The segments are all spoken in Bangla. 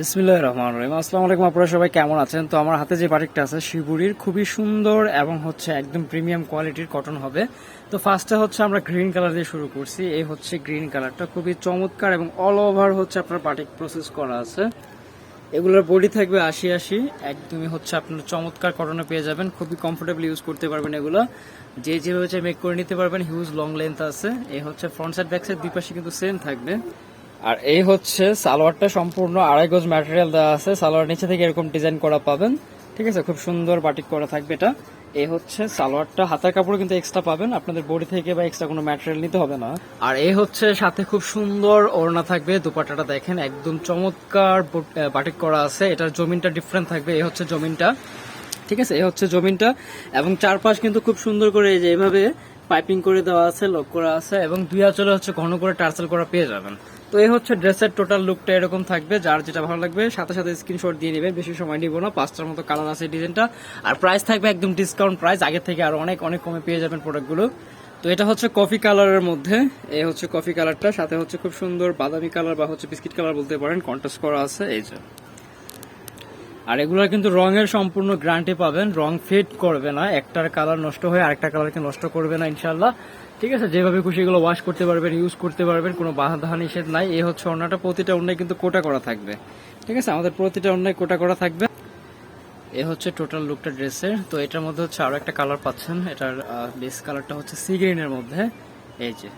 বিসমিল্লাহ রহমান রহিম। আসসালামু আলাইকুম, আপনারা সবাই কেমন আছেন? তো আমার হাতে যে বাটিকটা আছে, শিবুরির, খুবই সুন্দর এবং হচ্ছে একদম প্রিমিয়াম কোয়ালিটির কটন হবে। তো ফার্স্টে হচ্ছে আমরা গ্রিন কালার দিয়ে শুরু করছি। এই হচ্ছে গ্রিন কালারটা খুবই চমৎকার এবং অল ওভার হচ্ছে আপনার বাটিক প্রসেস করা আছে। এগুলোর বডি থাকবে আশি আশি। একদমই হচ্ছে আপনার চমৎকার কটনে পেয়ে যাবেন। খুবই কমফোর্টেবল ইউজ করতে পারবেন এগুলো। যে যেভাবে মেক করে নিতে পারবেন। হিউজ লং লেন্থ আছে। এই হচ্ছে ফ্রন্ট সাইড ব্যাক সাইড দুই পাশে কিন্তু সেম থাকবে। আর এই হচ্ছে সালোয়ারটা সম্পূর্ণ আড়াই গজ ম্যাটেরিয়াল দেওয়া আছে। সালোয়ার নিচে থেকে এরকম ডিজাইন করা পাবেন। ঠিক আছে? খুব সুন্দর বাটিক করা থাকবে এটা। এই হচ্ছে সালোয়ারটা। হাতার কাপড় কিন্তু এক্সট্রা পাবেন। আপনাদের বডি থেকে বা এক্সট্রা কোনো ম্যাটেরিয়াল নিতে হবে না। আর এই হচ্ছে সাথে খুব সুন্দর ওড়না থাকবে। দুপাটাটা দেখেন, একদম চমৎকার বাটিক করা আছে। এটার জমিনটা ডিফারেন্ট থাকবে। এই হচ্ছে জমিনটা। ঠিক আছে? এই হচ্ছে জমিনটা। এবং চারপাশ কিন্তু খুব সুন্দর করে এই যে এভাবে পাইপিং করে দেওয়া আছে লক করা আছে। এবং দুই আঁচলে হচ্ছে ঘন করে টার্সেল করা পেয়ে যাবেন। তো এই হচ্ছে ড্রেসের টোটাল লুকটা এরকম থাকবে, যার যেটা ভালো লাগবে, সাথে সাথে স্ক্রিনশট দিয়ে নেবেন বেশি সময় নিব না, পাঁচটার মতো কালার আছে ডিজাইনটা আর প্রাইস থাকবে একদম ডিসকাউন্ট প্রাইস আগের থেকে আরও অনেক অনেক কমে পেয়ে যাবেন প্রোডাক্টগুলো তো এটা হচ্ছে কফি কালারের মধ্যে, এই হচ্ছে কফি কালারটা সাথে হচ্ছে খুব সুন্দর বাদামি কালার বা হচ্ছে বিস্কিট কালার বলতে পারেন কন্ট্রাস্ট করা আছে, এই যে। আর এগুলো কিন্তু রঙের সম্পূর্ণ গ্যারান্টি পাবেন। রং ফেড করবে না। একটার কালার নষ্ট হয়ে আরেকটা কালারকে নষ্ট করবে না ইনশাল্লাহ ঠিক আছে? যেভাবে খুশি এগুলো ওয়াশ করতে পারবেন ইউজ করতে পারবেন, কোনো বাধা নিষেধ নাই। এই হচ্ছে অন্যটা। প্রতিটা অন্যায় কিন্তু কোটা করা থাকবে। ঠিক আছে? আমাদের প্রতিটা অন্যায় কোটা করা থাকবে। এ হচ্ছে টোটাল লুকটা ড্রেসের। তো এটার মধ্যে হচ্ছে আরও একটা কালার পাচ্ছেন। এটার বেস কালারটা হচ্ছে সি গ্রিনের মধ্যে। এই যে।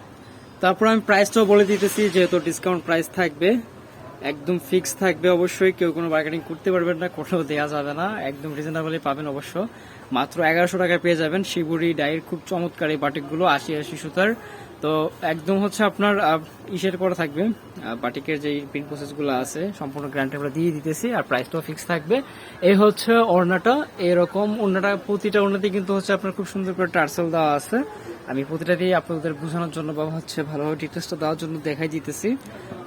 তারপর আমি প্রাইসটাও বলে দিতেছি, যেহেতু ডিসকাউন্ট প্রাইস থাকবে। একদম ফিক্স থাকবে অবশ্যই, কেউ কোনো বার্গেনিং করতে পারবেন না, কোথাও দেওয়া যাবে না, একদম রিজনেবলই পাবেন অবশ্য। মাত্র এগারোশো টাকায় পেয়ে যাবেন শিবুরি ডাইর খুব চমৎকার এই বাটিকগুলো, আশি আশি সুতার। তো একদম হচ্ছে আপনার ইসের করা থাকবে। বাটিকের যে প্রিন্ট প্রসেসগুলো আছে, সম্পূর্ণ গ্যারান্টি আমরা দিয়ে দিতেছি, আর প্রাইসটাও ফিক্স থাকবে। এই হচ্ছে ওড়নাটা, এরকম ওড়নাটা, প্রতিটা ওড়নাতে কিন্তু হচ্ছে আপনার খুব সুন্দর করে টার্সেল দেওয়া আছে। আমি প্রতিটা দিয়ে আপনাদের বোঝানোর জন্য বা হচ্ছে ভালোভাবে ডিটেলসটা দেওয়ার জন্য দেখাই দিতেছি।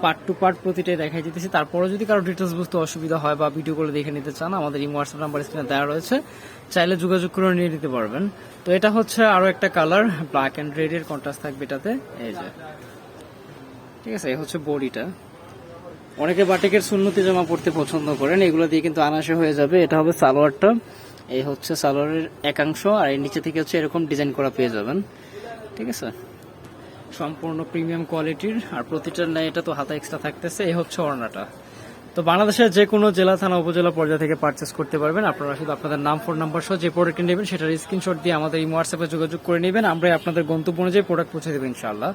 পার্ট টু পার্ট প্রতিটাই দেখাই দিতেছি। তারপরে যদি কারও ডিটেলস বুঝতে অসুবিধা হয় বা ভিডিও করে দেখে নিতে চান, আমাদের এই হোয়াটসঅ্যাপ নাম্বার স্ক্রিনে দেওয়া রয়েছে। চাইলে যোগাযোগ করে নিয়ে নিতে পারবেন। তো এটা হচ্ছে আরও একটা কালার ব্ল্যাক অ্যান্ড রেড এর কন্ট্রাস্ট থাকবে এটাতে। এই যে। ঠিক আছে, এই হচ্ছে বডিটা। অনেকে বাটিকের সুন্নতি জামা পড়তে পছন্দ করেন, এগুলো দিয়ে কিন্তু আনাসে হয়ে যাবে। এটা হবে সালোয়ারটা। এই হচ্ছে সালোয়ারের একাংশ, আর এর নিচে থেকে হচ্ছে এরকম ডিজাইন করা পেয়ে যাবেন। ঠিক আছে? সম্পূর্ণ প্রিমিয়াম কোয়ালিটির, আর প্রতিটার ন্যায় এটা তো হাতে এক্সট্রা থাকতেছে, এই হচ্ছে ওড়নাটা। তো বাংলাদেশের যে কোনো জেলা, থানা, উপজেলা পর্যায়ে থেকে পারচেস করতে পারবেন। আপনারা শুধু আপনাদের নাম ফোন নাম্বার সহ যে প্রোডাক্টটি নেবেন, সেটার স্ক্রিনশট দিয়ে আমাদের এই হোয়াটসঅ্যাপে যোগাযোগ করে নেবেন। আমরা আপনাদের গন্তব্য অনুযায়ী প্রোডাক্ট পৌঁছে দেবেন ইনশাআল্লাহ।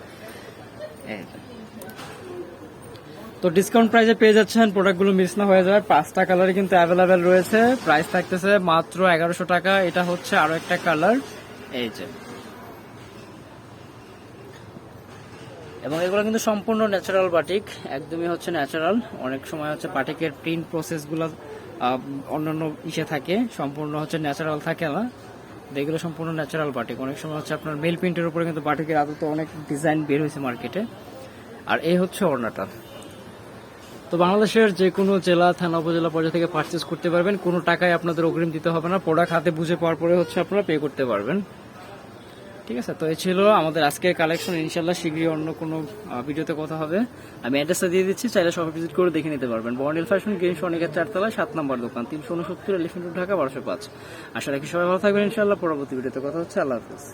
তো ডিসকাউন্ট প্রাইসে পেয়ে যাচ্ছেন প্রোডাক্টগুলো মিস না হয়ে যাবে পাঁচটা কালারে কিন্তু অ্যাভেলেবেল রয়েছে। প্রাইস থাকতেছে মাত্র এগারোশো টাকা। এটা হচ্ছে আরও একটা কালার এই যে। এবং এগুলো কিন্তু সম্পূর্ণ ন্যাচারাল বাটিক একদমই হচ্ছে ন্যাচারাল অনেক সময় হচ্ছে বাটিকের প্রিন্ট প্রসেসগুলো অন্যান্য ইসে থাকে, সম্পূর্ণ হচ্ছে ন্যাচারাল থাকে না। এগুলো সম্পূর্ণ ন্যাচারাল বাটিক অনেক সময় হচ্ছে আপনার মেল প্রিন্টের উপরে কিন্তু বাটিকের আদতে অনেক ডিজাইন বের হয়েছে মার্কেটে আর এই হচ্ছে অর্ণাটা তো বাংলাদেশের যে কোনো জেলা, থানা, উপজেলা পর্যায়ে থেকে পারচেস করতে পারবেন। কোনো টাকায় আপনাদের অগ্রিম দিতে হবে না। প্রোডাক্ট হাতে বুঝে পাওয়ার পরে হচ্ছে আপনারা পে করতে পারবেন। ঠিক আছে, তো এই ছিল আমাদের আজকের কালেকশন ইনশাল্লাহ শীঘ্রই অন্য কোনো ভিডিওতে কথা হবে। আমি অ্যাড্রেসটা দিয়ে দিচ্ছি, চাইলে সব ভিজিট করে দেখে নিতে পারবেন। বর্নিল ফ্যাশন গ্রিন অনেকের চারতলা, সাত নম্বর দোকান, তিনশো উনসত্তর, এলিফেন্ট ঢাকা, বারোশো পাঁচ। আশা রাখি সবাই ভালো থাকবেন ইনশাল্লাহ পরবর্তী ভিডিওতে কথা হচ্ছে। আল্লাহ হাফিজ।